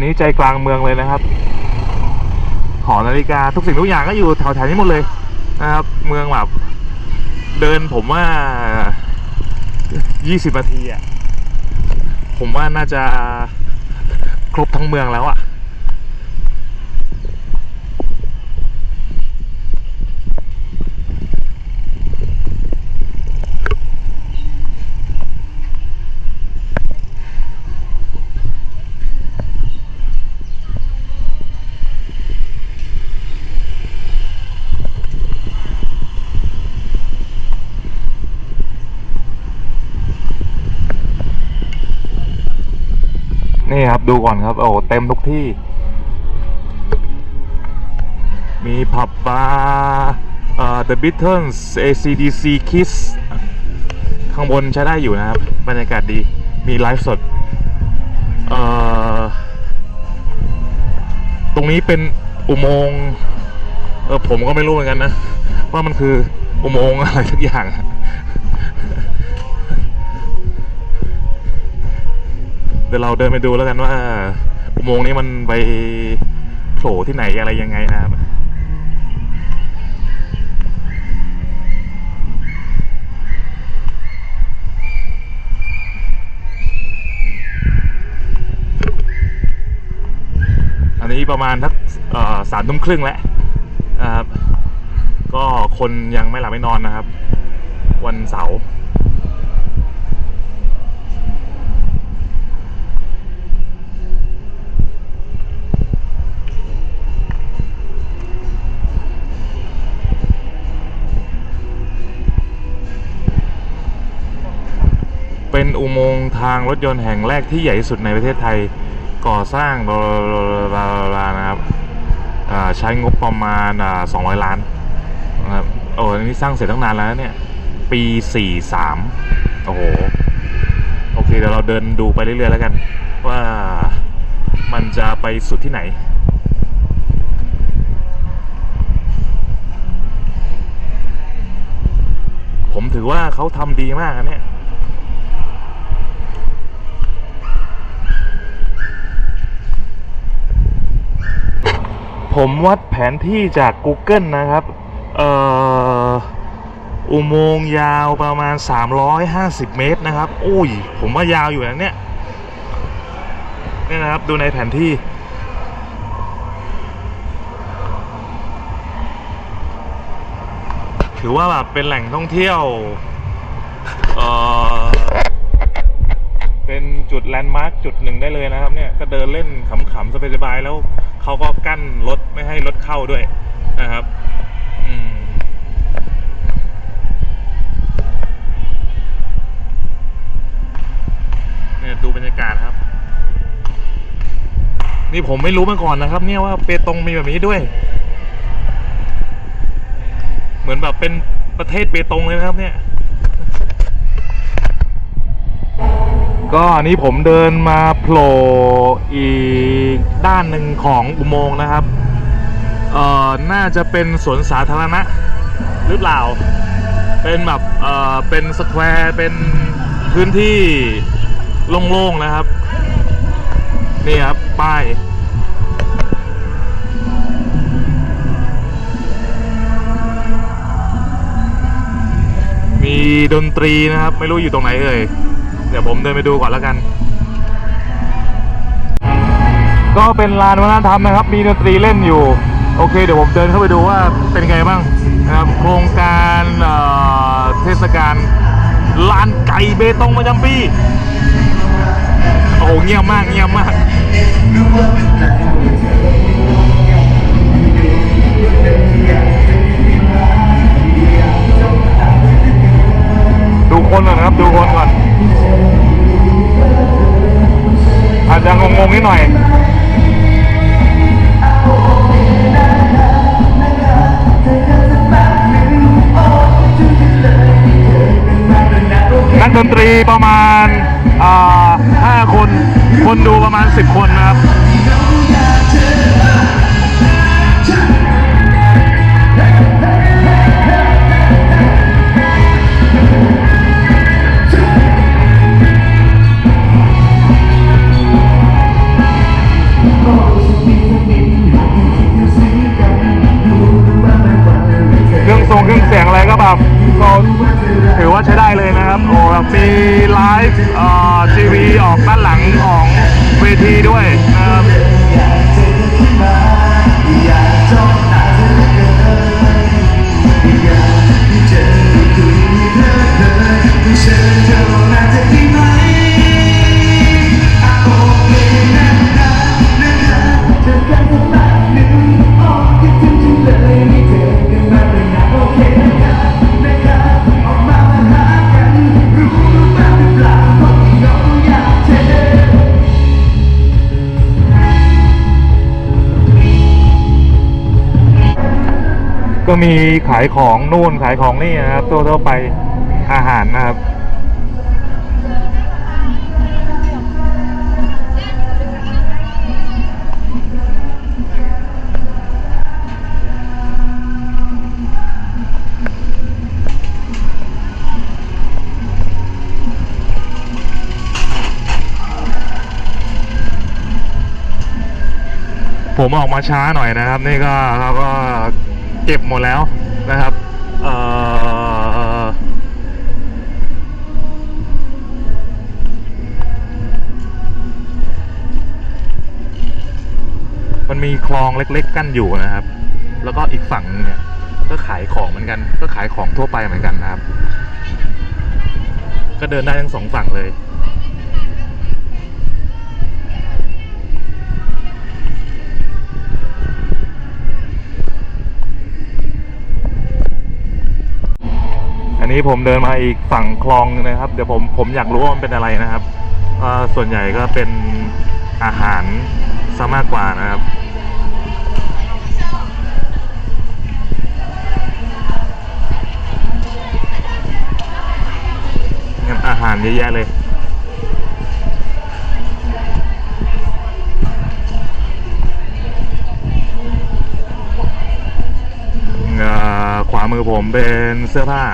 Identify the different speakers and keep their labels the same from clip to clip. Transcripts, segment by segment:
Speaker 1: ันนี้ใจกลางเมืองเลยนะครับ หอนาฬิกาทุกสิ่งทุกอย่างก็อยู่แถวๆนี้หมดเลยนะครับ เมืองแบบเดินผมว่า 20นาทีอะ ผมว่าน่าจะครบทั้งเมืองแล้วอะ ดูก่อนครับ โอ้เต็มทุกที่ มีผับบาร์เอ่อ The Beatles ACDC Kiss ข้างบนใช้ได้อยู่นะครับ บรรยากาศดี มีไลฟ์สด เอ่อ ตรงนี้เป็นอุโมงค์ เออผมก็ไม่รู้เหมือนกันนะ ว่ามันคืออุโมงค์อะไรสักอย่าง เดี๋ยวเราเดินไปดูแล้วกันว่าอุโมงค์นี้มันไปโผล่ที่ไหนอะไรยังไงนะครับอันนี้ประมาณทักสามทุ่มครึ่งแล้วนะครับ ก็คนยังไม่หลับไม่นอนนะครับ วันเสาร์ อุโมงค์ทางรถยนต์แห่งแรกที่ใหญ่ที่สุดในประเทศไทยก่อสร้างบลาบลานะครับใช้งบประมาณอ่า200ล้านนะครับโอ้นนี้สร้างเสร็จตั้งนานแล้วเนี่ย ปี43โอ้โห โอเคเดี๋ยวเราเดินดูไปเรื่อยๆแล้วกัน ว่ามันจะไปสุดที่ไหนผมถือว่าเขาทำดีมากนะเนี่ย ผมวัดแผนที่จาก Google นะครับ เอ่อ อุโมงค์ยาวประมาณ 350 เมตรนะครับโอ้ย ผมว่ายาวอยู่นะเนี่ย เนี่ยนะครับ ดูในแผนที่ ถือว่าแบบเป็นแหล่งท่องเที่ยว เอ่อ เป็นจุดแลนด์มาร์คจุดหนึ่งได้เลยนะครับเนี่ย ก็เดินเล่นขำๆสบายๆแล้ว เขาก็กั้นรถไม่ให้รถเข้าด้วยนะครับเนี่ยดูบรรยากาศครับ นี่ผมไม่รู้มาก่อนนะครับ เนี่ยว่าเปตงมีแบบนี้ด้วย เหมือนแบบเป็นประเทศเปตงเลยนะครับ เนี่ยก็อันนี้ผมเดินมา ล่อีกด้านหนึ่งของอุโมงค์นะครับ เอ่อ น่าจะเป็นสวนสาธารณะหรือเปล่า เป็นแบบ เอ่อ เป็นสแควร์ เป็นพื้นที่โล่งๆนะครับ นี่ครับ ป้ายมีดนตรีนะครับ ไม่รู้อยู่ตรงไหนเอ่ยเดี๋ยวผมเดินไปดูก่อนแล้วกัน ก็เป็นลานวัฒนธรรมนะครับ มีดนตรีเล่นอยู่ โอเค เดี๋ยวผมเดินเข้าไปดูว่าเป็นไงบ้างนะครับ โครงการเทศกาลลานไก่เบตงประจำปี โอ้เงียบมากเงียบมากดูคนก่อนครับ ดูคนก่อนอาจจะงงๆนิดหน่อย นตรีประมาณ 5 คน คนดูประมาณ 10 คนนะครับ มีไลฟ์เอ่อทีวีออกด้านหลังของเวทีด้วยนะครับ มีขายของนู่นขายของนี่นะครับตัวทั่วไปอาหารนะครับ ผมออกมาช้าหน่อยนะครับ นี่ก็เขาก็ เก็บหมดแล้วนะครับมันมีคลองเล็ก ๆ กั้นอยู่นะครับ แล้วก็อีกฝั่งเนี่ยก็ขายของเหมือนกัน ก็ขายของทั่วไปเหมือนกันนะครับ ก็เดินได้ทั้งสองฝั่งเลย นี้ผมเดินมาอีกฝั่งคลองนะครับ เดี๋ยวผมผมอยากรู้ว่ามันเป็นอะไรนะครับเอ่อส่วนใหญ่ก็เป็นอาหารซะมากกว่านะครับอาหารเยอะแยะเลยอ่อขวามือผมเป็นเสื้อผ้า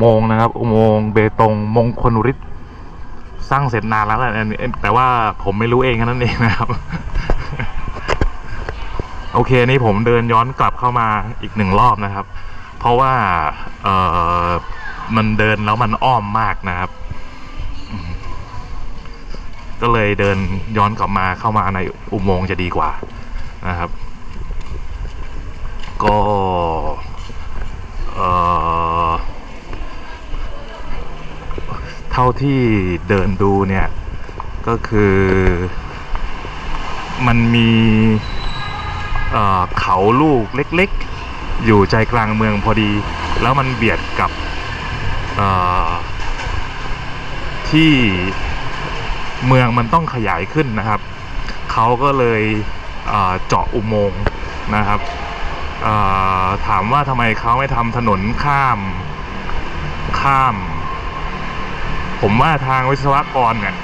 Speaker 1: โมงค์นะครับอุโมงค์เบตงมงคลฤทธิ์สร้างเสร็จนานแล้วแหละอันนี้แต่ว่าผมไม่รู้เองแค่นั้นเองนะครับ โอเคนี่ผมเดินย้อนกลับเข้ามาอีกหนึ่งรอบนะครับ เพราะว่าเออมันเดินแล้วมันอ้อมมากนะครับ ก็เลยเดินย้อนกลับมาเข้ามาในอุโมงค์จะดีกว่านะครับ ก็เออ เท่าที่เดินดูเนี่ย ก็คือมันมีเขาลูกเล็กๆ อยู่ใจกลางเมืองพอดี แล้วมันเบียดกับที่เมืองมันต้องขยายขึ้นนะครับ เขาก็เลยเจาะอุโมงค์นะครับถามว่าทำไมเขาไม่ทำถนนข้ามข้าม ผมว่าทางวิศวกรเนี่ย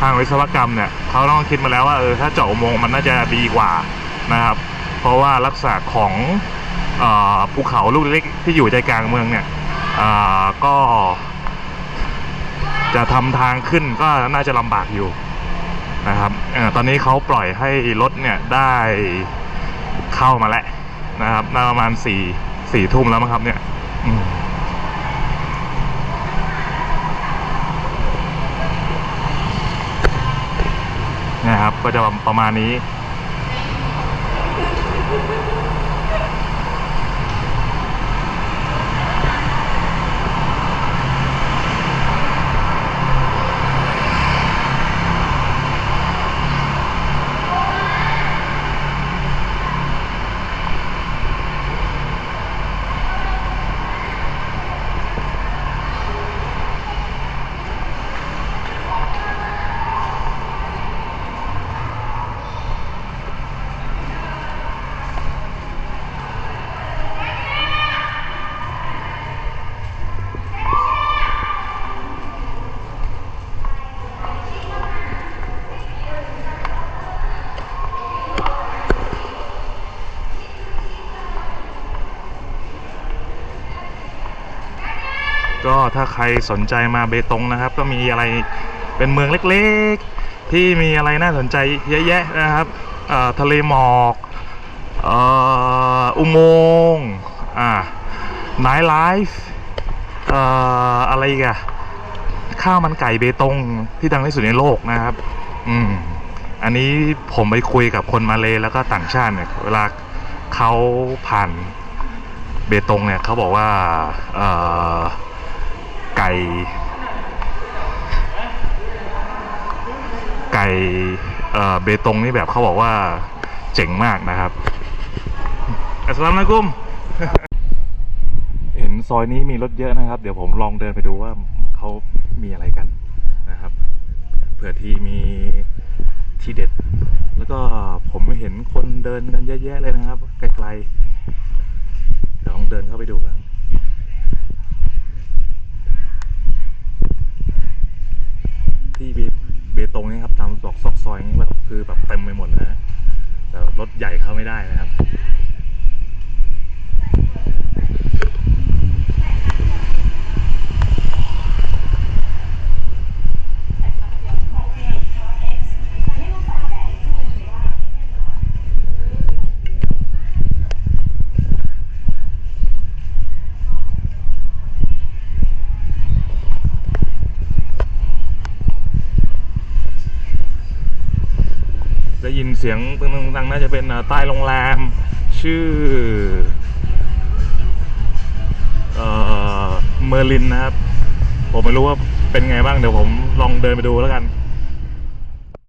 Speaker 1: ทางวิศวกรรมเนี่ยเขาต้องคิดมาแล้วว่าเออถ้าเจาะอุโมงค์มันน่าจะดีกว่านะครับ เพราะว่าลักษณะของภูเขาลูกเล็กที่อยู่ใจกลางเมืองเนี่ยอ่อก็จะทำทางขึ้นก็น่าจะลำบากอยู่นะครับออตอนนี้เขาปล่อยให้รถเนี่ยได้เข้ามาแล้วนะครับ ประมาณสี่สี่ทุ่มแล้วมั้งครับเนี่ย อืม นะครับ ก็จะประมาณนี้ ถ้าใครสนใจมาเบตงนะครับ ก็มีอะไรเป็นเมืองเล็กๆ ที่มีอะไรน่าสนใจเยอะแยะนะครับทะเลหมอกอ,อุโมงค์ไนท์ไลฟ์อะไรกอะข้าวมันไก่เบตงที่ดังที่สุดในโลกนะครับ อืม อันนี้ผมไปคุยกับคนมาเลยแล้วก็ต่างชาติเนี่ย เวลาเขาผ่านเบตงเนี่ยเขาบอกว่า เอ่อ ไก่ไก่เอ่อเบตงนี่แบบเขาบอกว่าเจ๋งมากนะครับ อัสสลามุอะลัยกุม เห็นซอยนี้มีรถเยอะนะครับ เดี๋ยวผมลองเดินไปดูว่าเขามีอะไรกันนะครับ เผื่อที่มีที่เด็ด แล้วก็ผมเห็นคนเดินกันเยอะแยะเลยนะครับ ไกลๆ เดี๋ยวลองเดินเข้าไปดูกัน ที่เบเบตง นี่ครับตามซอกซอกซอยนี่แบบคือแบบเต็มไปหมดนะแต่รถใหญ่เข้าไม่ได้นะครับ เสียงตึงๆตังๆน่าจะเป็นใต้โรงแรม ชื่อเอ่อเมอร์ลินนะครับ ผมไม่รู้ว่าเป็นไงบ้างเดี๋ยวผมลองเดินไปดูแล้วกัน